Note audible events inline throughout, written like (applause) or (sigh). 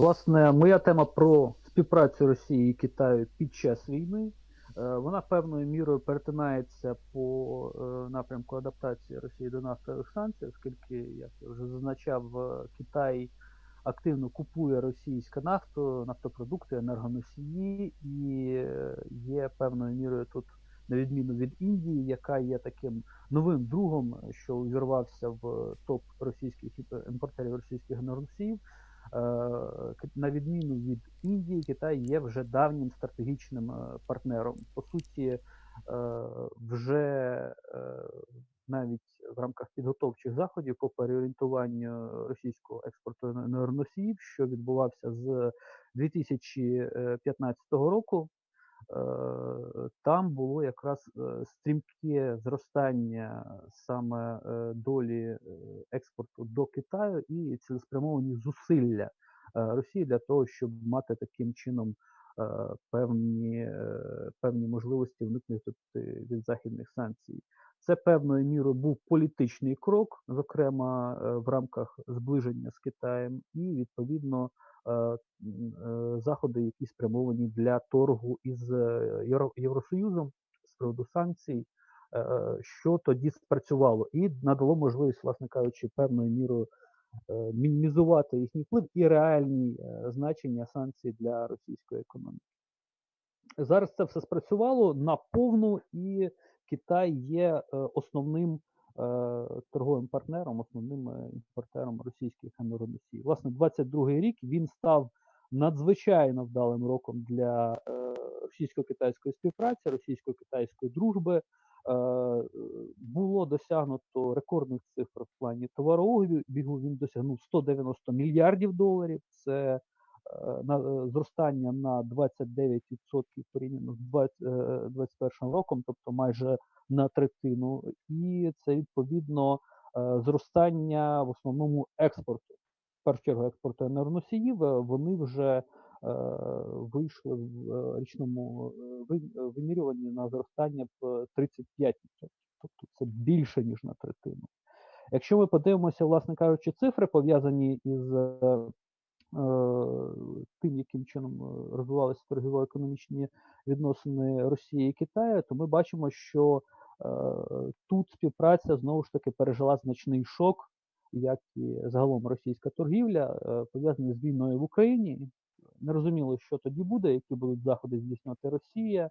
Власне, моя тема про співпрацю Росії і Китаю під час війни. Е, Вона певною мірою перетинається по е, напрямку адаптації Росії до нафтових санкцій, оскільки, як я вже зазначав, е, Китай активно купує російську нафту, нафтопродукти, енергоносії, і є певною мірою тут, на відміну від Індії, яка є таким новим другом, що увірвався в топ російських імпортерів російських енергоносіїв. Е, на відміну від Індії, Китай є вже давнім стратегічним е, партнером. По суті, е, вже навіть в рамках підготовчих заходів по переорієнтуванню російського експорту енергоносіїв, що відбувався з 2015 року. Е, Там було якраз е, стрімке зростання саме е, долі експорту до Китаю і цілеспрямовані зусилля Росії для того, щоб мати таким чином певні, певні можливості уникнути від західних санкцій. Це певною мірою був політичний крок, зокрема е, в рамках зближення з Китаєм, і відповідно е, е, заходи, які спрямовані для торгу із Євросоюзом з приводу санкцій, що тоді спрацювало, і надало можливість, власне кажучи, певною мірою мінімізувати їхній вплив і реальні значення санкцій для російської економіки. Зараз це все спрацювало наповну, і Китай є е, основним е, торговим партнером, основним е, імпортером російських енергоносіїв. Власне, 22-й рік він став надзвичайно вдалим роком для російсько-китайської співпраці, російсько-китайської дружби. Було досягнуто рекордних цифр в плані товарообігу. Він досягнув 190 мільярдів доларів. Це на е, зростання на 29% порівняно з 20, е, 21 роком, тобто майже на третину, і це відповідно е, зростання в основному експорту. В першу чергу експорту енергоносіїв, е, вони вже е, вийшли в е, річному е, ви- е, вимірюванні на зростання в 35%. Тобто це більше, ніж на третину. Якщо ми подивимося, власне кажучи, цифри пов'язані із е, е, тим, яким чином е, розвивалися торгово-економічні відносини Росії і Китаю, то ми бачимо, що е, тут співпраця знову ж таки пережила значний шок, як і загалом російська торгівля, е, пов'язана з війною в Україні. Нерозуміло, що тоді буде, які будуть заходи здійснювати Росія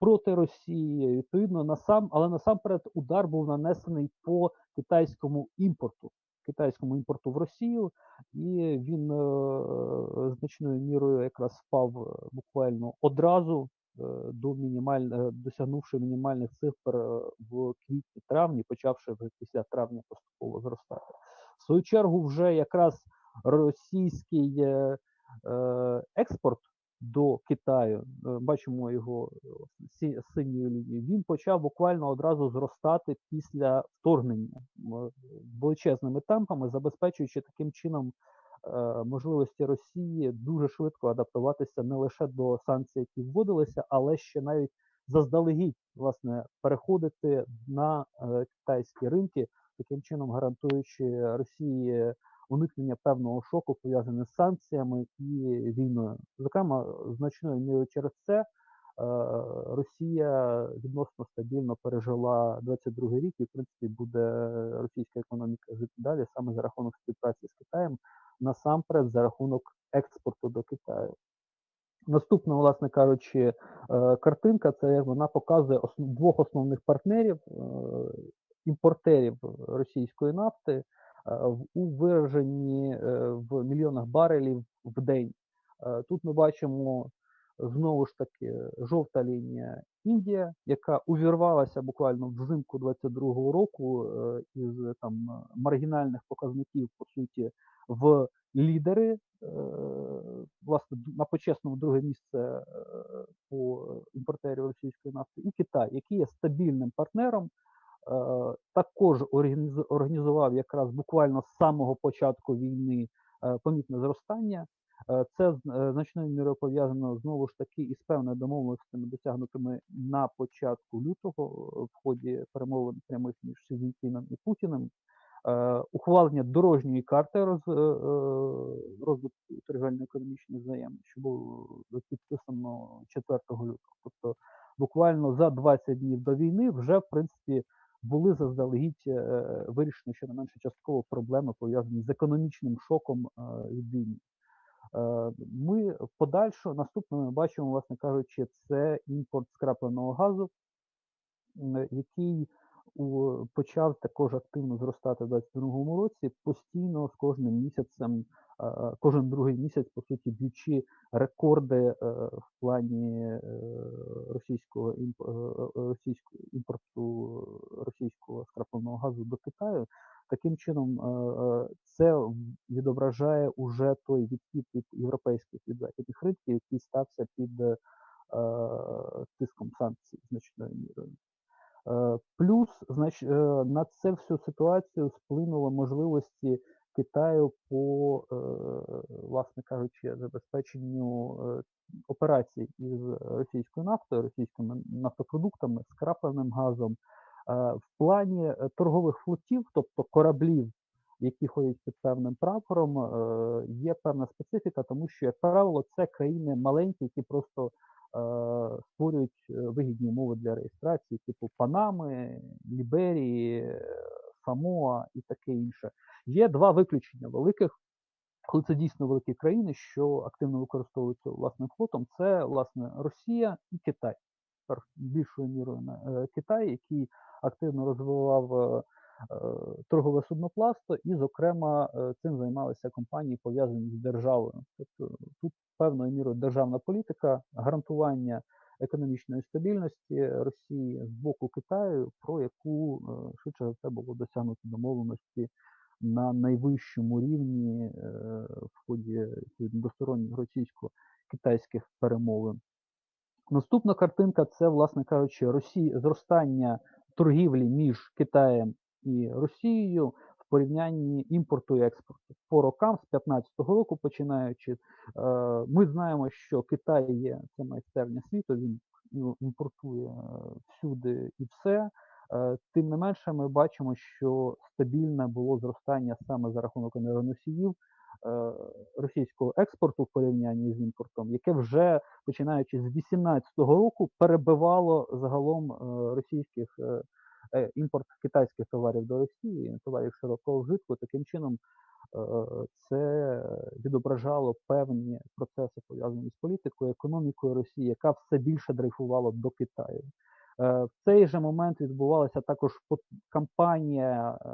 проти Росії. Відповідно, насам, але насамперед удар був нанесений по китайському імпорту, китайському імпорту в Росію, і він е, значною мірою якраз впав е, буквально одразу е, до мінімаль... досягнувши мінімальних цифр в квітні-травні, почавши вже після травня поступово зростати. В свою чергу, вже якраз російський е, е, експорт до Китаю, е, бачимо його е, сі- синьою лінією, він почав буквально одразу зростати після вторгнення величезними темпами, забезпечуючи таким чином е, можливості Росії дуже швидко адаптуватися не лише до санкцій, які вводилися, але ще навіть заздалегідь власне переходити на китайські ринки, таким чином гарантуючи Росії уникнення певного шоку пов'язаного з санкціями і війною. Зокрема, значною мірою через це е, Росія відносно стабільно пережила 22 рік, і в принципі буде російська економіка жити далі саме за рахунок співпраці з Китаєм, насамперед за рахунок експорту до Китаю. Наступна, власне кажучи, е, картинка це вона показує двох основних партнерів, е, імпортерів російської нафти у вираженні е, в мільйонах барелів в день. Е, Тут ми бачимо знову ж таки жовта лінія Індія, яка увірвалася буквально взимку 22-го року е, із там маргінальних показників, по суті, в лідери. Е, Власне, на почесному друге місце е, по імпортерів російської нафти, і Китай, який є стабільним партнером, е, також організ- організував якраз буквально з самого початку війни е, помітне зростання. Е, Це е, значною мірою пов'язано знову ж таки із певними домовленостями, досягнутими на початку лютого е, в ході перемовин прямих між Сі і Путіним. е, ухвалення дорожньої карти роз, е, е, розвитку торгівельно-економічних взаємин, що було підписано 4 лютого. Тобто буквально за 20 днів до війни вже в принципі були заздалегідь е, вирішені щонайменше частково проблеми пов'язані з економічним шоком е, від війни. Е, Ми в подальшу наступне ми бачимо, власне кажучи, це імпорт скрапленого газу, який почав також активно зростати в 2022 році, постійно з кожним місяцем, е, кожен другий місяць, по суті, б'ючи рекорди е, в плані е, російського е, е, російського імпорту російського скрапленого газу до Китаю. Таким чином, е, е, це відображає уже той відхід від європейських від західних ринків, який стався під е, тиском санкцій значною мірою. Е, Плюс, знач, е, на це всю ситуацію вплинуло можливості Китаю по, е, власне кажучи, забезпеченню е, операцій із російською нафтою, російськими нафтопродуктами, скрапленим газом. Е, В плані торгових флотів, тобто кораблів, які ходять під певним прапором, е, є певна специфіка, тому що, як правило, це країни маленькі, які просто е, створюють вигідні умови для реєстрації, типу Панами, Ліберії, Самоа і таке інше. Є два виключення великих, коли це дійсно великі країни, що активно використовуються власним флотом, це власне Росія і Китай. Більшою мірою на е, Китай, який активно розвивав е, е, торгове судноплавство, і, зокрема, цим займалися компанії, пов'язані з державою. Тобто тут певною мірою державна політика, гарантування економічної стабільності Росії з боку Китаю, про яку швидше за все було досягнуто домовленості на найвищому рівні е, в ході двосторонніх російсько-китайських перемовин. Наступна картинка це, власне кажучи, Росії, зростання торгівлі між Китаєм і Росією в порівнянні імпорту і експорту. По рокам з 2015 року починаючи, е, ми знаємо, що Китай є це майстерня світу, він імпортує е, всюди і все. Е, Тим не менше, ми бачимо, що стабільне було зростання саме за рахунок енергоносіїв е, російського експорту в порівнянні з імпортом, яке вже починаючи з 2018 року перебивало загалом е, російських імпорт китайських товарів до Росії, товарів широкого вжитку. Таким чином це відображало певні процеси пов'язані з політикою, економікою Росії, яка все більше дрейфувала до Китаю. Е, В цей же момент відбувалася також кампанія е,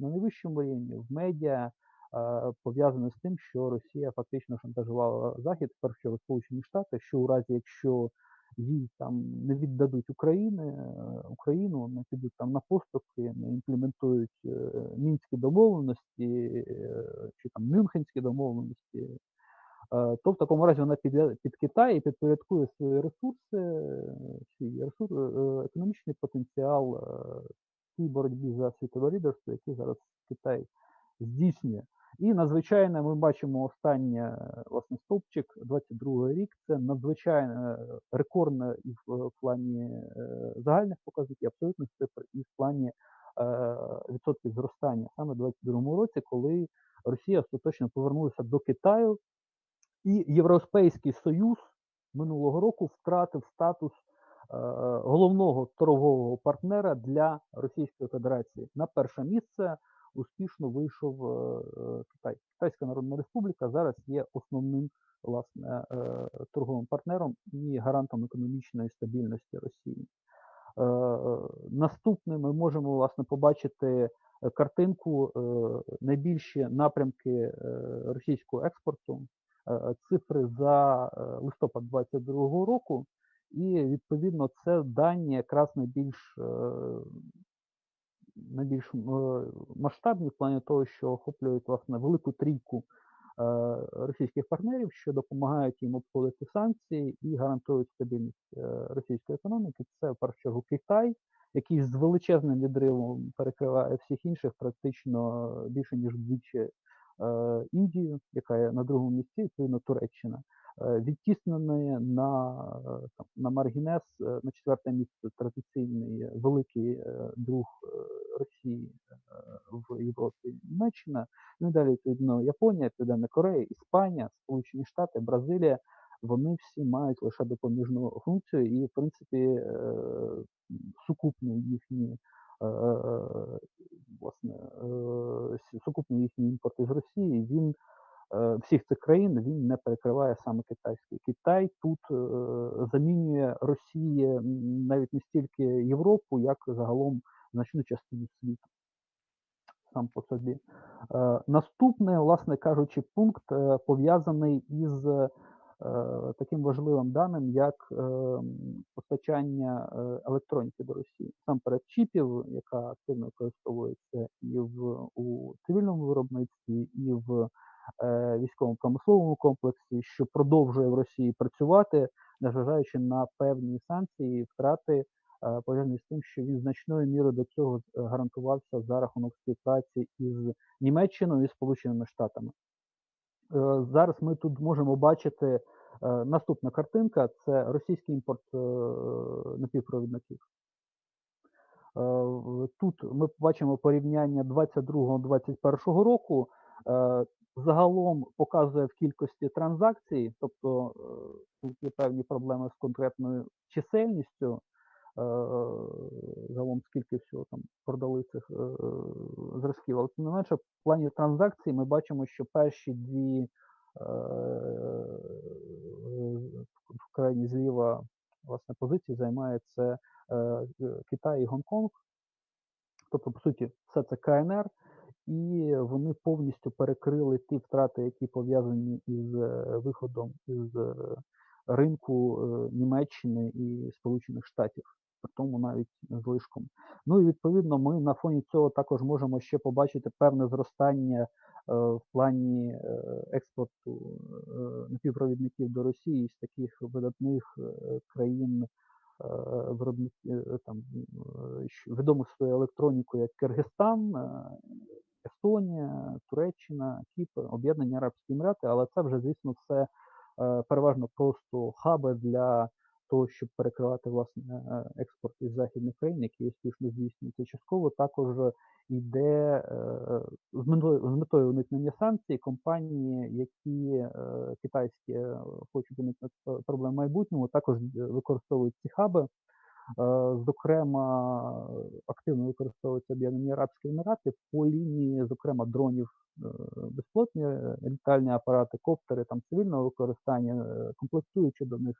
на найвищому рівні в медіа, е, пов'язане з тим, що Росія фактично шантажувала Захід, першу Сполучені Штати, що у разі, якщо їй там не віддадуть України, Україну, не підуть там на поступки, не імплементують мінські домовленості чи там Мюнхенські домовленості, то в такому разі вона піде під Китай і підпорядкує свої ресурси, свій ресурс, економічний потенціал тій боротьбі за світове лідерство, який зараз Китай здійснює. І надзвичайно ми бачимо останнє е, власне стовпчик, 22 рік. Це надзвичайно е, рекордне і в плані загальних показників, абсолютних цифр, і в плані відсотків зростання саме в 22 році, коли Росія остаточно повернулася до Китаю, і Європейський Союз минулого року втратив статус е, головного торгового партнера для Російської Федерації. На перше місце успішно вийшов е, е, Китай. Китайська Народна Республіка зараз є основним власне торговим партнером і гарантом економічної стабільності Росії. Е, е, Наступним ми можемо власне побачити картинку найбільші напрямки російського експорту, цифри за е, листопад 2022 року, і відповідно це дані якраз найбільш е, найбільш е, масштабні в плані того, що охоплюють власне велику трійку е, російських партнерів, що допомагають їм обходити санкції і гарантують стабільність е, російської економіки. Це в першу чергу Китай, який з величезним відривом перекриває всіх інших, практично більше ніж вдвічі е, Індію, яка є на другому місці, відповідно Туреччина. е, відтіснений на, е, на маргінес, е, на четверте місце традиційний е, великий е, друг е, Росії е, в Європі Німеччина. Ну і далі відповідно Японія, Південна Корея, Іспанія, Сполучені Штати, Бразилія. Вони всі мають лише допоміжну функцію, і в принципі е, сукупні їхні е, їхні імпорти з Росії, він е, всіх цих країн він не перекриває саме китайський. Китай тут е, замінює Росії навіть не стільки Європу, як загалом значну частину світу сам по собі. Е, Наступний, власне кажучи, пункт пов'язаний із таким важливим даним, як е, постачання е, електроніки до Росії. Сам перед чіпів, яка активно використовується і в у цивільному виробництві, і в е, військовому промисловому комплексі, що продовжує в Росії працювати, незважаючи на певні санкції, і втрати е, пов'язані з тим, що він значною мірою до цього е, гарантувався за рахунок співпраці із Німеччиною і Сполученими Штатами. Е, Зараз ми тут можемо бачити е, наступна картинка: це російський імпорт е, напівпровідників. Тут ми бачимо порівняння 22-21 року. Загалом показує в кількості транзакцій, тобто тут є певні проблеми з конкретною чисельністю. Е, Загалом скільки всього там продали цих е, зразків. Але тим не менше, в плані транзакцій ми бачимо, що перші дві е, в крайні зліва власне позиції займає це е, е, Китай і Гонконг. Тобто, по суті, все це КНР, і вони повністю перекрили ті втрати, які пов'язані із е, виходом із е, ринку е, Німеччини і Сполучених Штатів, тому навіть злишком. Ну і відповідно, ми на фоні цього також можемо ще побачити певне зростання е, в плані е, експорту е, напівпровідників до Росії з таких видатних країн виробник е, там відомих своєю електронікою, як Киргизстан, Естонія, Туреччина, Кіпр, Об'єднані Арабські Емірати, але це вже, звісно, все переважно просто хаби для того, щоб перекривати власне е, експорт із західних країн, які успішно здійснюються. Частково також йде е, з метою, з метою уникнення санкцій компанії, які е, китайські е, хочуть уникнути проблем в майбутньому, також е, використовують ці хаби. Е, Зокрема, активно використовуються Об'єднані Арабські Емірати по лінії, зокрема, дронів е, безпілотні е, літальні апарати, коптери там цивільного використання, е, комплектуючи до них.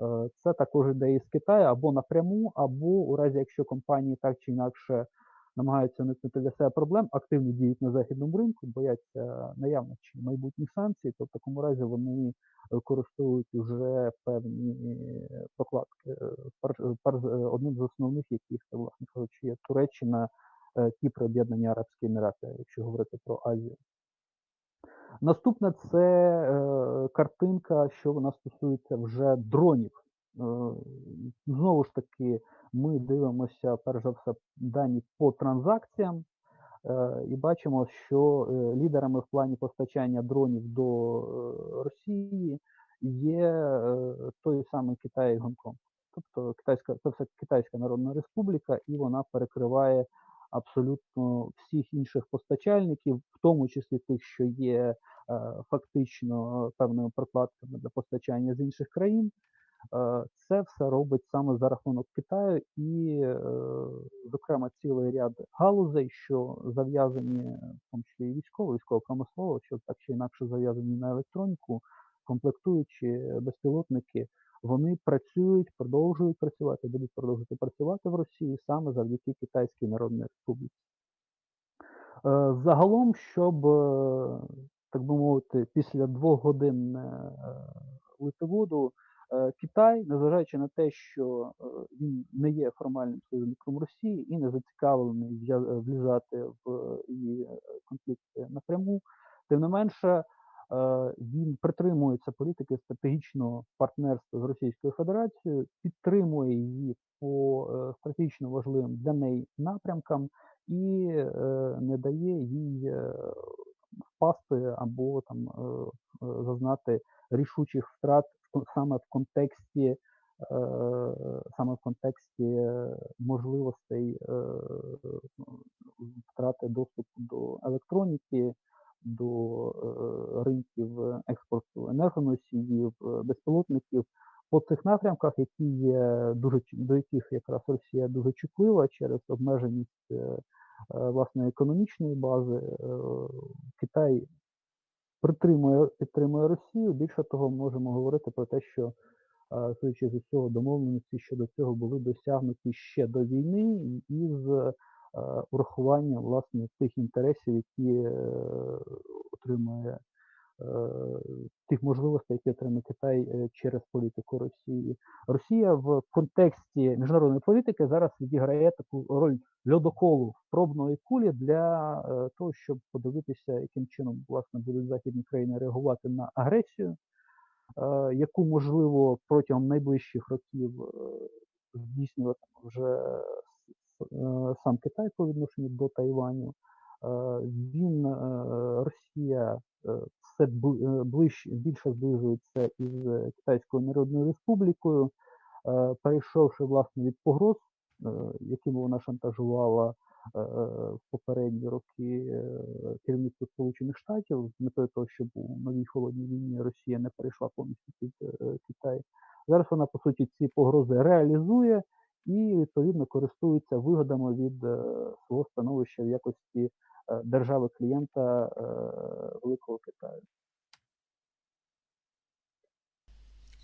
Е, Це також іде із Китаю або напряму, або у разі, якщо компанії так чи інакше намагаються уникнути для себе проблем, активно діють на західному ринку, бояться наявних чи майбутніх санкцій, то в такому разі вони використовують вже певні е, прокладки. Е, Одним з основних яких це, власне кажучи, є Туреччина, Кіпр, Об'єднані Арабські Емірати, якщо говорити про Азію. Наступне це е, картинка, що вона стосується вже дронів. Е, знову ж таки, ми дивимося, перш за все, дані по транзакціям. Е, І бачимо, що е, лідерами в плані постачання дронів до е, Росії є е, той самий Китай і Гонконг. Тобто Китайська, це все Китайська Народна Республіка, і вона перекриває абсолютно всіх інших постачальників, в тому числі тих, що є е, фактично певними прокладками для постачання з інших країн. Е, Це все робить саме за рахунок Китаю і, е, зокрема, цілий ряд галузей, що зав'язані, в тому числі військово, військово-промислово, що так чи інакше зав'язані на електроніку, комплектуючі безпілотники, вони працюють, продовжують працювати, будуть продовжувати працювати в Росії саме завдяки Китайській Народній Республіці. Е, Загалом, щоб, е, так би мовити, після двох годин е, литоводу Китай, незважаючи на те, що він не є формальним союзником Росії і не зацікавлений влізати в її конфлікти напряму, тим не менше він притримується політики стратегічного партнерства з Російською Федерацією, підтримує її по е, стратегічно важливим для неї напрямкам і е, не дає їй е, впасти або там е, е, зазнати рішучих втрат саме в контексті е, саме в контексті е, можливостей е, втрати доступу до електроніки, до е, ринків експорту енергоносіїв, е, безпілотників по цих напрямках, які є дуже до яких якраз Росія дуже чутлива через обмеженість е, е, власної економічної бази. Китай притримує підтримує Росію. Більше того, можемо говорити про те, що судячи з усього, домовленості щодо цього були досягнуті ще до війни із е, урахуванням власне тих інтересів, які е, отримує е, тих можливостей, які отримує Китай через політику Росії. Росія в контексті міжнародної політики зараз відіграє таку роль льодоколу пробної кулі для того, щоб подивитися, яким чином власне будуть західні країни реагувати на агресію, яку можливо протягом найближчих років здійснювати вже сам Китай по відношенню до Тайваню. Е, Він е, Росія е, все е, ближче більше зближується із е, Китайською Народною Республікою, е, перейшовши власне від погроз, е, якими вона шантажувала е, в попередні роки е, керівництво Сполучених Штатів з метою того, щоб у новій холодній війні Росія не перейшла повністю під е, Китай. Зараз вона по суті ці погрози реалізує і відповідно користується вигодами від е, свого становища в якості е, держави клієнта е, Великого Китаю.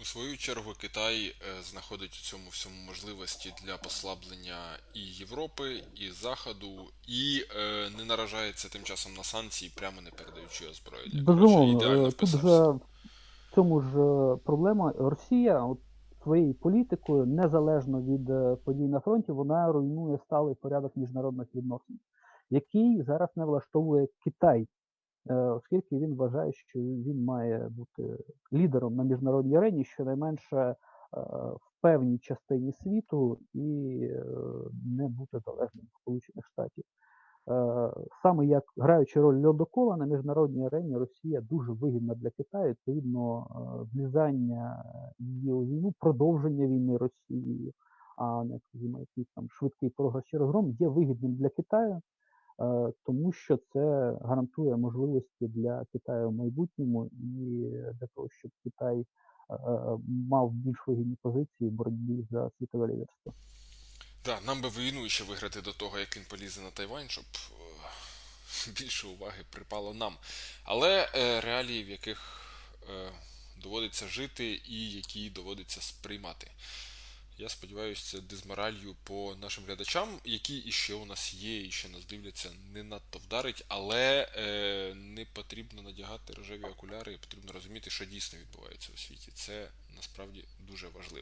У свою чергу Китай знаходить у цьому всьому можливості для послаблення і Європи, і Заходу, і е, не наражається тим часом на санкції, прямо не передаючи озброєння. Безумовно, тут же в цьому ж проблема. Росія от своєю політикою, незалежно від е, подій на фронті, вона руйнує сталий порядок міжнародних відносин, який зараз не влаштовує Китай, е, оскільки він вважає, що він має бути лідером на міжнародній арені, щонайменше е, в певній частині світу, і не бути залежним Сполучених Штатів. Е, Саме як граючи роль льодокола на міжнародній арені, Росія дуже вигідна для Китаю. Відповідно, е, влізання її у війну, продовження війни Росією, а не скажімо, якийсь там швидкий програш через гром, є вигідним для Китаю, е, тому що це гарантує можливості для Китаю в майбутньому і для того, щоб Китай е, е, мав більш вигідні позиції в боротьбі за світове лідерство. Да, нам би війну ще виграти до того, як він полізе на Тайвань, щоб е, (laughs) більше уваги припало нам. Але е, реалії, в яких е, доводиться жити і які доводиться сприймати. Я сподіваюся, це дизморалью по нашим глядачам, які іще у нас є, і ще нас дивляться, не надто вдарить, але е, не потрібно надягати рожеві окуляри, і потрібно розуміти, що дійсно відбувається у світі. Це насправді дуже важливо.